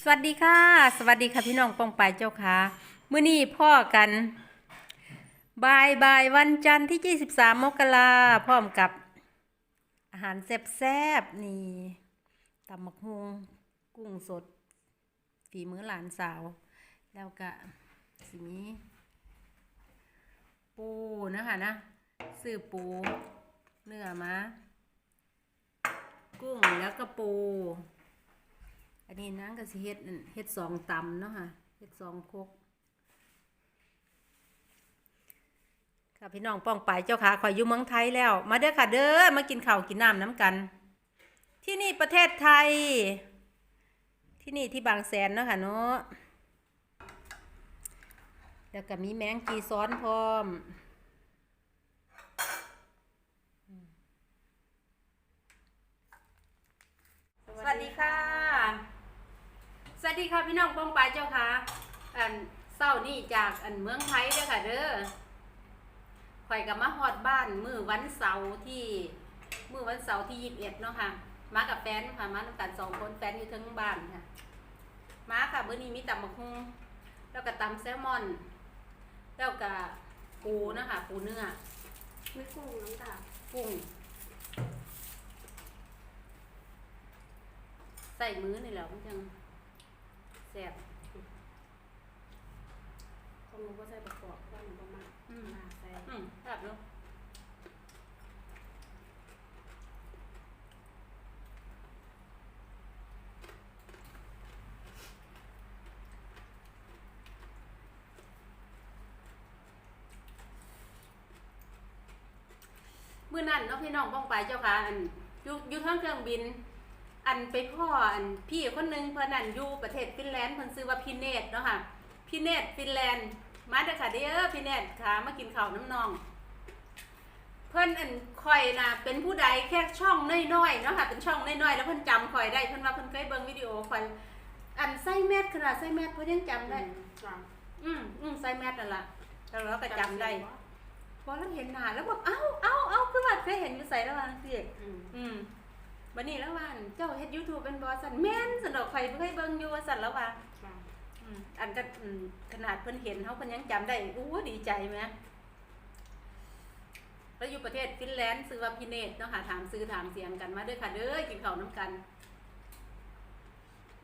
สวัสดีค่ะ สวัสดีค่ะพี่น้องปองปายเจ้าค่ะมื้อนี้พ่อกันบายบายวันจันทร์ที่ 23 มกราพร้อมกับอาหารแซ่บๆนี่ตำมักฮวงกุ้งสด ฝีมือหลานสาว แล้วก็สีนี้ปูนะคะนะซื้อปูเนื้อมา กุ้งแล้วก็ปู อันนี้นางก็สิเฮ็ดเฮ็ดสองตำเนาะค่ะเฮ็ดสองคกค่ะพี่น้องป้องไปเจ้าค่ะขอยอยู่เมืองไทยแล้ว มาเด้อค่ะเด้อมากินข้าวกินน้ำน้ำกัน ที่นี่ประเทศไทย ที่นี่ที่บางแสนเนาะค่ะเนาะแล้วก็มีแมงกีซ้อนพร้อมสวัสดีค่ะ สวัสดีค่ะพี่น้องป้องปายเจ้าค่ะอันเศร้านี่จากอันเมืองไทยเด้อค่ะเด้อข่อยกับมาฮอดบ้านมื้อวันเสาร์ที่มื้อวันเสาร์ที่ยี่สิบเอ็ดเนาะค่ะ มากับแฟนค่ะมาด้วยกันสองคนแฟนอยู่เทั้งบ้านค่ะ มาค่ะมื้อนี้มีตำบักฮุงแล้วก็ตำแซลมอน แล้วก็ปูนะคะปูเนื้อไม่กุ้งน้ำตาลกุ้งใส่มือนี่แหล้วมันจังแซ่บของหนูก็ใส่ประกอบว่าหนูประมาณอืม มาใส่อืมแบบเนาะมื่อนั้นเนาะพี่น้องป้องไปเจ้าค่ะอันอยู่อยู่ทางเครื่องบิน อันไปพ่ออันพี่คนหนึงเพิ่นอันอยู่ประเทศฟินแลนด์เพิ่นซื้อว่าพี่เนตรเนาะค่ะพี่เนตรฟินแลนด์มาเด้อค่ะเด้อพี่เนตรค่ะมากินข้าวน้ำนอง เพิ่นอันข่อยน่ะเป็นผู้ใดแค่ช่องน้อยๆเนาะค่ะเป็นช่องน้อยๆแล้วเพิ่นจำข่อยได้เพิ่นว่าเพิ่นเคยเบิ่งวิดีโอข่อยอันใส่แมสขนาดใส่แมสเพิ่นยังจำได้จ้ะอืมอืมใส่แมสนั่นล่ะแล้วเราก็จำได้พอเราเห็นหน้าแล้วแบบเอ้าเอ้าเอ้าคือว่าเคยเห็นอยู่ใส่แล้วว่าจังซี่อืมอืม วันนี้แล้วว่าเจ้าเฮ็ด YouTube เป็นบ่สั่นแม่นสั่นดอกข่อยบ่เคยเบิ่งอยู่ว่าสั่นแล้วว่าจ้ะอืมอันก็อืมขนาดเพิ่นเห็นเขาเพิ่นยังจำได้อู้ดีใจไหมแล้วอยู่ประเทศฟินแลนด์ซื้อว่าพี่เนตรเนาะค่ะถามซื้อถามเสียงกันมาเด้อค่ะเด้อกินข้าวน้ำกัน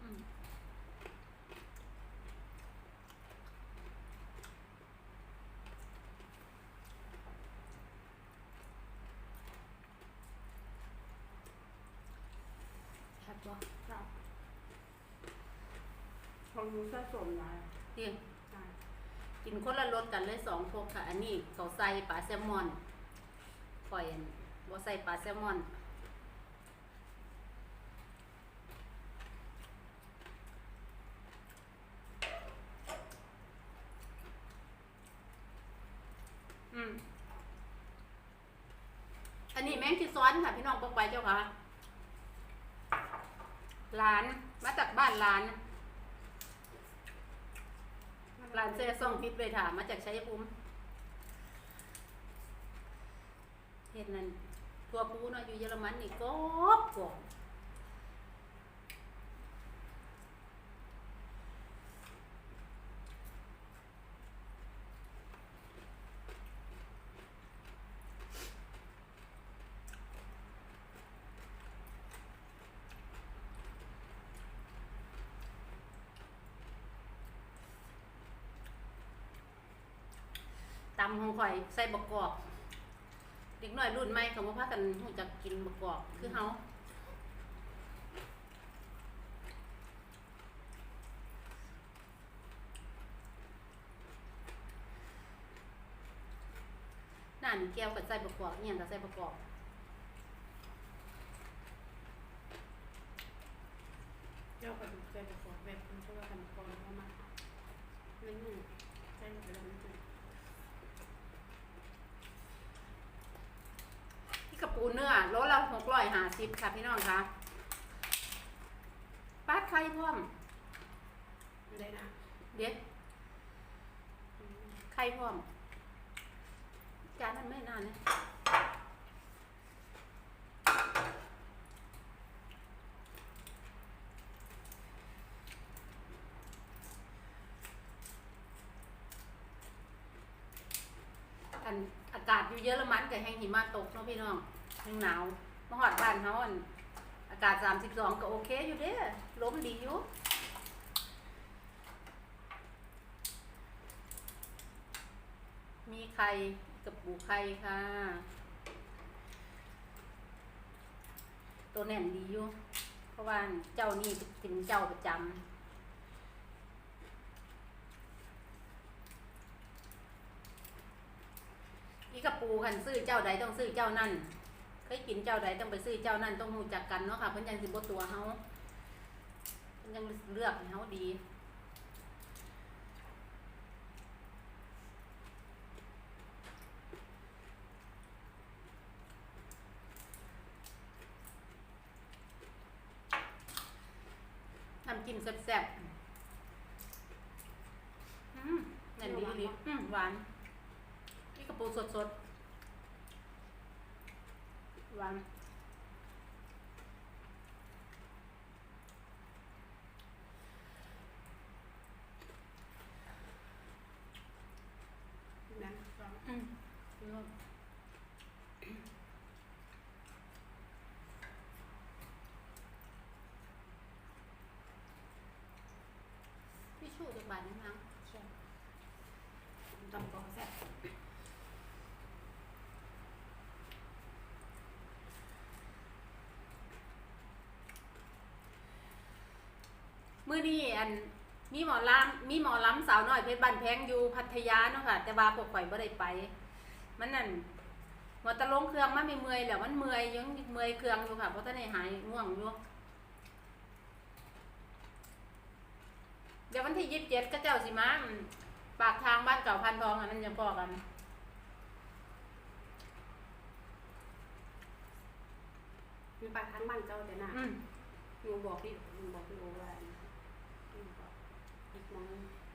อืม ครับบ่จ้ะของหนูใส่สมนะเตียงจ้ะกินคนละรสกันเลยสองพวกค่ะ อันนี้เขาใส่ปลาแซลมอนปล่อยอันบ่ใส่ปลาแซลมอน อืมอันนี้แมงที่ซ้อนค่ะ พี่น้องปอกไปเจ้าค่ะ ร้าน มาจากบ้านร้านร้านเสื้อส่งพิษไปถามมาจากชัยภูมิเห็นนั่นทัวปูเนาะอยู่เยอรมันนี่ก็กรอบ ตำของข่อยใส่บกกอกเด็กน้อยรุ่นใหม่เขาบ่พากันหูจักกินบกกอกคือเฮานั่นแก้วกับใส่บกกอกเนี่ยกับใส่บกกอกเจ้ากระดูกใส่ประกอบแบบคุณช่วยกันก่อนเข้ามาเล่นหนึ่งใส่ไปแล้ว กระปูเนื้อโลละหกร้อยหาสิบค่ะพี่น้องคะปาดไข่พร้อมได้นะเด็ดไข่พร้อมจานนั้นไม่นานเนะันากาศอยู่เยอรมันกับแห้งหิมะตกเนาะพี่น้องแห้งหนาวมาหอดบ้านเขาอันอากาศสามสิบสองก็โอเคอยู่เด้อลมดีอยู่มีไข่กับปูไข่ค่ะ ตัวแน่นดีอยู่เพราะว่าเจ้านี่เป็นเจ้าประจำ อีกระ ปูคันซื้อเจ้าใดต้องซื้อเจ้านั่นเคยกินเจ้าใดต้องไปซื้อเจ้านั่นต้องหูจักกันเนาะค่ะเพิ่นยังสิบ่ตัวเฮาเพิ่นยังเลือกเฮาดี น้ำจิ้มแซ่บๆอืมนั่นดีดีอืมหวาน นี่กระปูสดสด ๆหวาน นะก็ อืมอืมพี่ชูจากบ้านนะคะ ใช่ตำกองแซ่บ มื้อนี้อันมีหมอลำมีหมอลำสาวน้อยเพชรบ้านแพงอยู่พัทยาเนาะค่ะ แต่ว่าพวกข่อยบ่ได้ไป มันนั่นหมอตะลงเครื่องมันไม่เมื่อยแล้วมันเมื่อยยังเมื่อยเครื่องอยู่ค่ะเพราะตอนนี้หายง่วงอยู่เดี๋ยววันที่ยี่สิบเจ็ดก็เจ้าสิมาอืมปากทางบ้านเก่าพันทองอันนั้นยังพอกันมีปลาทั้งบ้านเก่าแต่หน้าอืมหนูบอกพี่หนูบอกพี่โอว่าหนูบอกอีกน้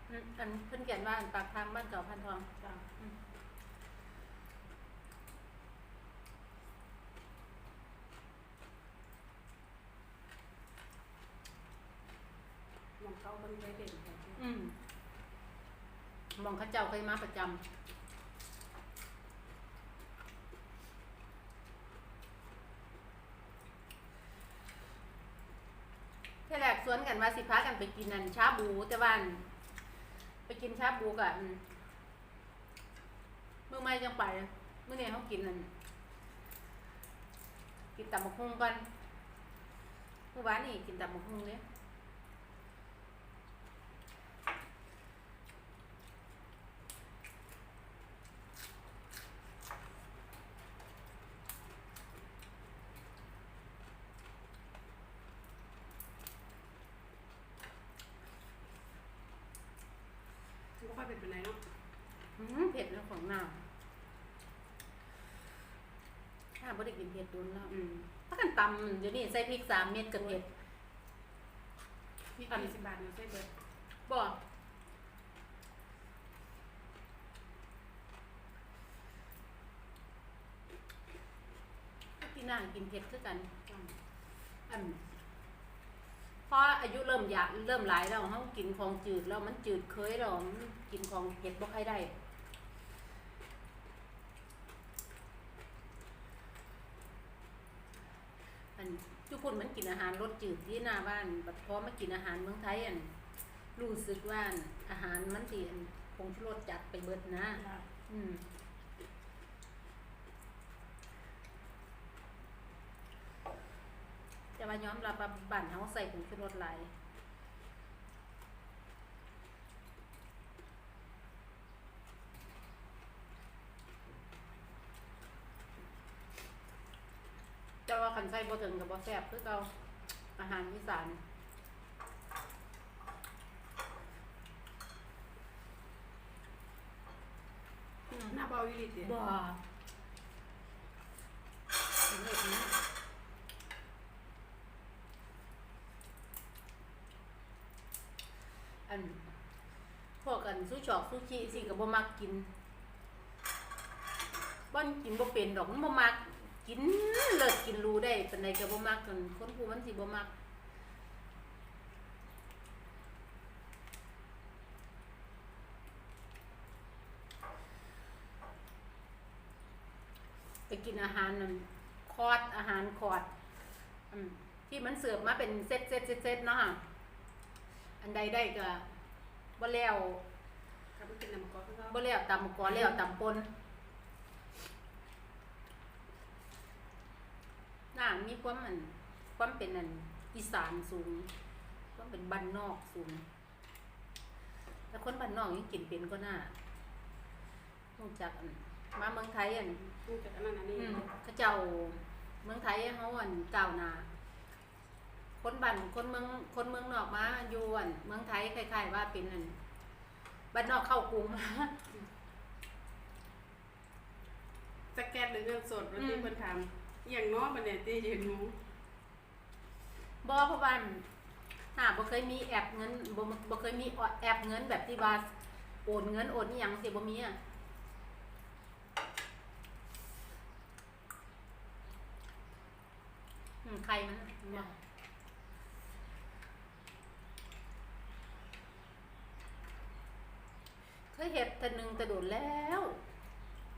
องอืมอันเพิ่นเขียนว่าปากทางบ้านเก่าพันทองจ้าอืมน้องเก่ามันได้เด่นแค่อืมมองเข้าเจ้าเคยมาประจำเที่แรกสวนกันว่าสิพากันไปกินนันชาบูแต่ว่าอันไป กินชาบูกับอันเมื่อไม่จังไปเมื่อเนี่ยเขากินนั่นกินตับมะฮุ่งกันเมื่อวานนี่กินตับมะฮุ่งเนี่ย ไม่ค่อยเป็นไปไหนเนาะอืมเผ็ดเรื่องของหน้าถ้าบ่ได้กินเผ็ดโดุนแล้วอืมถ้ากันตำเดี๋ยวนี้ใส่พริกสามเม็ดกับเผ็ด พี่ยี่สิบบาทหนูใส่เบิร์ดบ่ที่น่ากินเผ็ดคือกัน จ้าอันเพราะอายุเริ่มอยากเริ่มหลายแล้วเขากินของจืดแล้วมันจืดเคยแล้วมันกินของเผ็ดบ่ค่อยได้อันทุกคนมันกินอาหารรสจืดที่หน้าบ้านบัดพอมากินอาหารเมืองไทยอันรู้สึกว่าอาหารมันสิอันผงชูรสจัดไปเบิดนะจ้าอืมแต่ ว่าย้อมรับว่าบ้านเฮาใส่ผงชูรสหลายแต่ว่าคันใส่บ่ถึงกับบ่แซ่บคือเก่าอาหารอีสานอืมหน้าเบาอีหลีติบ่เป็นแบบนี้อั นพวกกันซูชอกซูชิสิก็บ่มักกินบ่นกินบ่เป็นดอกมันบ่มักกินเลิศกินรู้ได้ปานใดก็บ่มักกันคนผู้มันสิบ่มักไปกินอาหารนั่นคอร์สอาหารคอร์สอืมที่มันเสิร์ฟมาเป็นเซตเซตเซตเซตเนาะค่ะอันใดได้ก็ บ่แล้วถ้ามันเป็นน้ำก้อนก็บ่แล้วตำก่อนแล้วตำปนน่ามีความอันความเป็นอันอีสานสูงความเป็นบ้านนอกสูงแต่คนบ้านนอกยังกินเป็นก็น่านอกจากอันมาเมืองไทยอัน มันจากอันนั้นอันนี้ อืมเขาเจ้าเมืองไทยเขาอันก้าวหน้า คนบ้านคนเมืองคนเมืองนอกมาอยู่อันเมืองไทยคล้ายๆว่าเป็นอันบ้านนอกเข้ากรุง สแกนหรือเงินสดวันที่อืม เพิ่นถามอหย่างน้อยบันเนี่ยที่ยืนหนูบ่เพราะว่าหาบ่เคยมีแอปเงินบ่บ่เคยมีแอปเงินแบบที่ว่าโอนเงินโอนอีหยังสิบ่มีอะอืมใครมันบ่เคยเฮ็ดแต่หนึงต่โดนแล้ว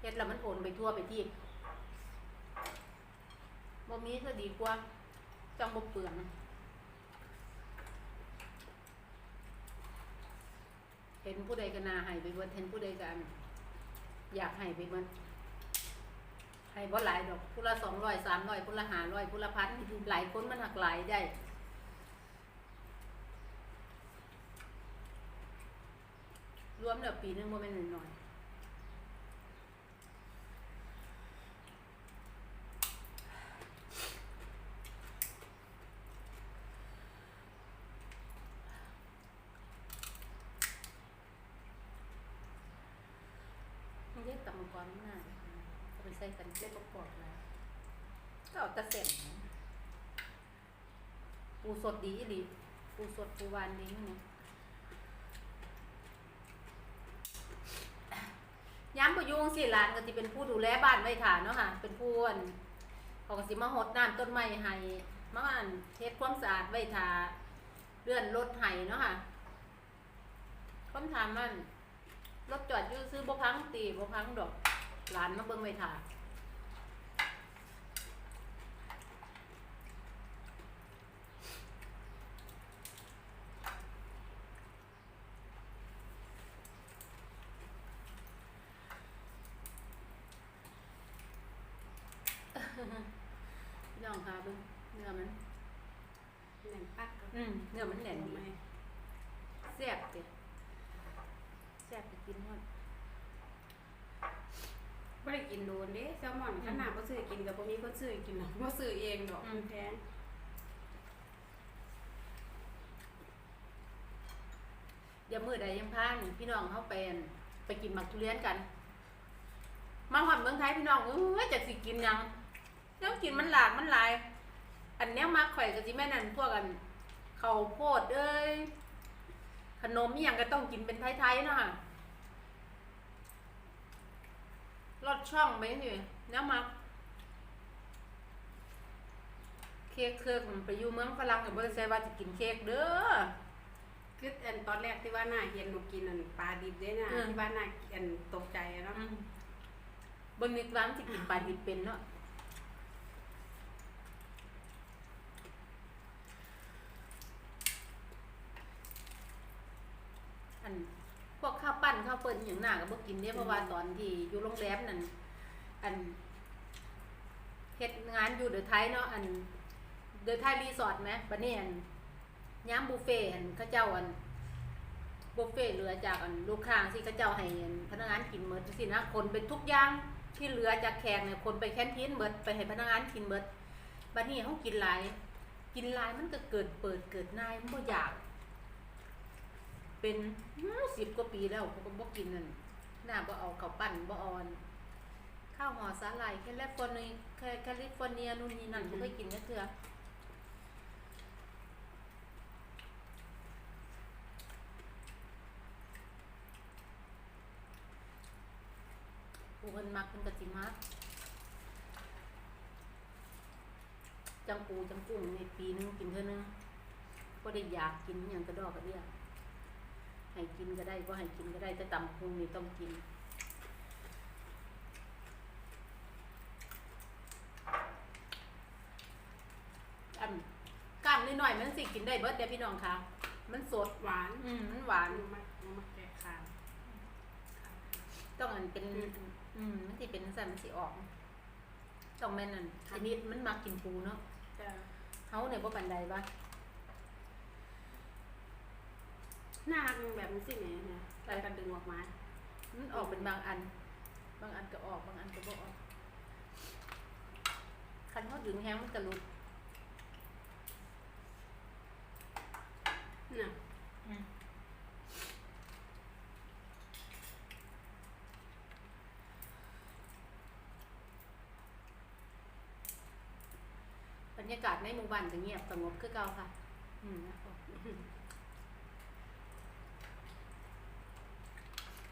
เฮ็ดแล้วมันโอนไปทั่วไปที่บ่มีก็ดีกว่าจังบ่เปลืองเห็นผู้ใดก็นาให้ไปเบิดเห็นผู้ใดกันอยากให้ไปเบิดให้บ่หลายดอกผู้ละสองร้อยสามร้อยผู้ละห้าร้อยผู้ละพันหลายคนมันหักหลายได้ รวมแล้วปีหนึงบ่แม่นน้อยๆมันเรียกตำมังกรมันน่าเอาไปใส่กันเรียกประกอบแล้วก็เอาแตะเส้นปูสดดีอีหลีปูสดปูหวานดีนี่นะ ย้ำประยุงสิหลานก็จะเป็นผู้ดูแลบ้านไว้ฐานเนาะค่ะ เป็นผู้อั่นเขาก็สิมาหดน้ำต้นไม้ให้มาอันเทปความสะอาดไว้ทาเลื่อนรถให้เนาะค่ะคำถามมันรถจอดอยู่ซื้อบ่พังตีบ่พังดอกหลานมาเบิ่งไว้ทาพี่ น้องค่ะเบิ่งเนื้อมัน แหน่งปักก็อืมเนื้อมันแน่นดีไหมแซ่บเด้แซ่บไปกินฮอดไม่ได้กินโดนเด้แซลมอนขนาดก็ซื้อกินกับพวกนี้ก็ซื้อกินหรอกก็ซื้อเองดอกมันแพงเดี๋ยวมื้อใดยังพานี่พี่น้องเฮาไปอั่นไปกินหมักทุเรียนกัน มาฮอดเมืองไทยพี่น้องเอ้ยจักสิกินหยัง แล้วกินมันหลากมันหลาย อันเนี้ยมักข่อยก็สิแม่นั่นพวกอันข้าวโพดเอ้ยขนมอหยังก็ต้องกินเป็นไทยๆเนาะค่ะรสช่องไหมนี่เนี้ยมักเค้กเครื่องไปอยู่เมืองฝรั่งก็บ่ได้ใส่ว่าสิกินเค้กเด้อ คืออันตอนแรกที่ว่าหน้าเห็นหนูกินอันปลาดิบได้นะอืม ที่ว่าหน้าอันตกใจอะเนาะ อืมเบิ่งนึกว่ามันสิกินปลาดิบเป็นเนาะ อันพวกข้าวปั้นข้าวเปิ้นอหย่างหน้าก็บ่กินเด้เพราะว่าตอนที่อยู่โรงแรมนั่นอันเฮ็ดงานอยู่เดอะไทยเนาะอันเดอะไทยรีสอร์ทไหมบัดนี้อันยามบุฟเฟ่ต์อันเขาเจ้าอันบุฟเฟ่ต์เหลือจากอันลูกค้าที่เขาเจ้าให้อันพนักงานกินเมดสินะคนเป็นทุกอย่างที่เหลือจากแขกเนี่ยคนไปแคนทีนเมดไปให้พนักงานกินเมดบัดนี้เขากินหลายกินหลายมันก็เกิดเปิดเกิดนายมันบ่อยาก เป็นสิบกว่าปีแล้วเขาก็บ่กินนั่นหน้าบ่เอาข้าวปั้นบ่ออน ข้าวห่อสาหร่ายแคลิฟอร์เนียแคลิฟอร์เนียนู่นนี่นั่นบ่เคยกินจักเทื่อผู้เพิ่นมักเพิ่นก็สิมักจังปูจังกุ้งในปีหนึงกินเท่านึงก็ได้อยากกินอย่างกระดอกกระเดีย ให้กินก็ได้ก็ให้กินก็ได้แต่ตำพุงนี่ต้องกินก้านน้อยๆมันสิกินได้เบิร์ดเดียพี่น้องคะมันสดหวานอืมมันหวานมากมากแก่คางต้องอันเป็น อืมมันสิเป็นสันมันสิออกต้องแม่นอันนี้มันมากินปูเนาะเขาเนพวกปันใดบ้าง หน้ามันแบบนี้สิแหม่เนี่ยแต่กันดึงออกมา มันออกเป็นบางอัน บางอันก็ออก บางอันก็บ่ออก คันเฮาดึงแฮงมันก็หลุดน่ะบรรยากาศในหมู่บ้านก็เงียบสงบคือเก่าค่ะ อืม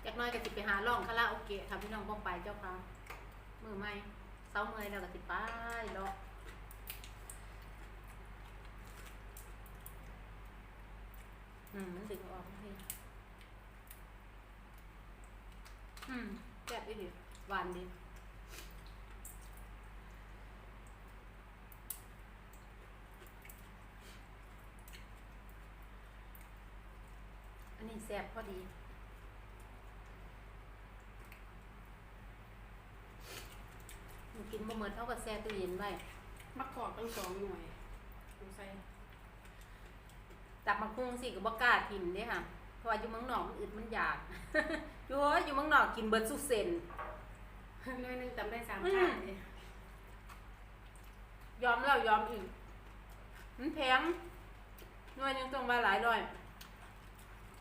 จากห น้อยก็สิไปหาร้องคาราโอเกะค่ะพี่น้องบ้องไปเจ้าค่ะมือใหม่เช้าเมื่อยแล้วก็สิไปรออืมมันดึงออกนี่อืมแซ่บดีดีหวานดีอันนี้แซ่บพอดี มันกินบ่เหมือนเท่ากับแซ่ตู้เย็นไว้มะกอกตั้งสองหน่วยดูใส่จับมาคุ้งสิก็บ่กล้ากินเด้ค่ะ เพราะว่าอยู่เมืองนอกมันอึดมันอยากอยู่เฮ้ยอยู่เมืองนอกกินเบิดสุดเส้นหน่วยหนึงจำได้สามอืมครั้งเลยยอมแล้วยอมอีกมันแพงหน่วยหนึงต้องมาหลายร้อย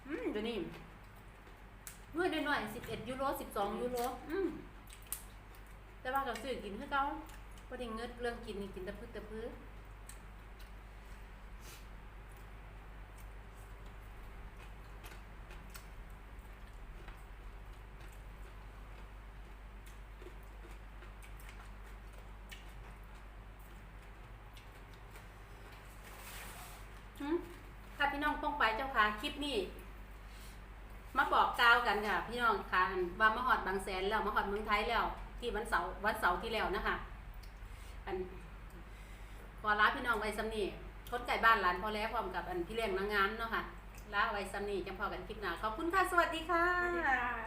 อืมเดี๋ยวนี้หน่วยน้อยๆ11ยูโร12ยูโรอืม แต่ว่าก็ซื้อกินคือเก่าบ่ได้เงิดเรื่องกินนี่กินแต่พึ่แต่พื้อหืมค่ะพี่น้องป้องไปเจ้าค่ะคลิปนี้มาบอกกล่าวกันค่ะ พี่น้องค่ะอันว่ามาหอดบางแสนแล้วมาหอดเมืองไทยแล้ว ที่วันเสาร์วันเสาร์ที่แล้วนะคะอันขอลาพี่น้องไว้สำนีทดไก่บ้านหลานพอแล้วพร้อมกับอันพี่เลี้ยงนางงามเนาะค่ะลาไว้สำนีจังพอกันคลิปหน้าขอบคุณค่ะ สวัสดีค่ะ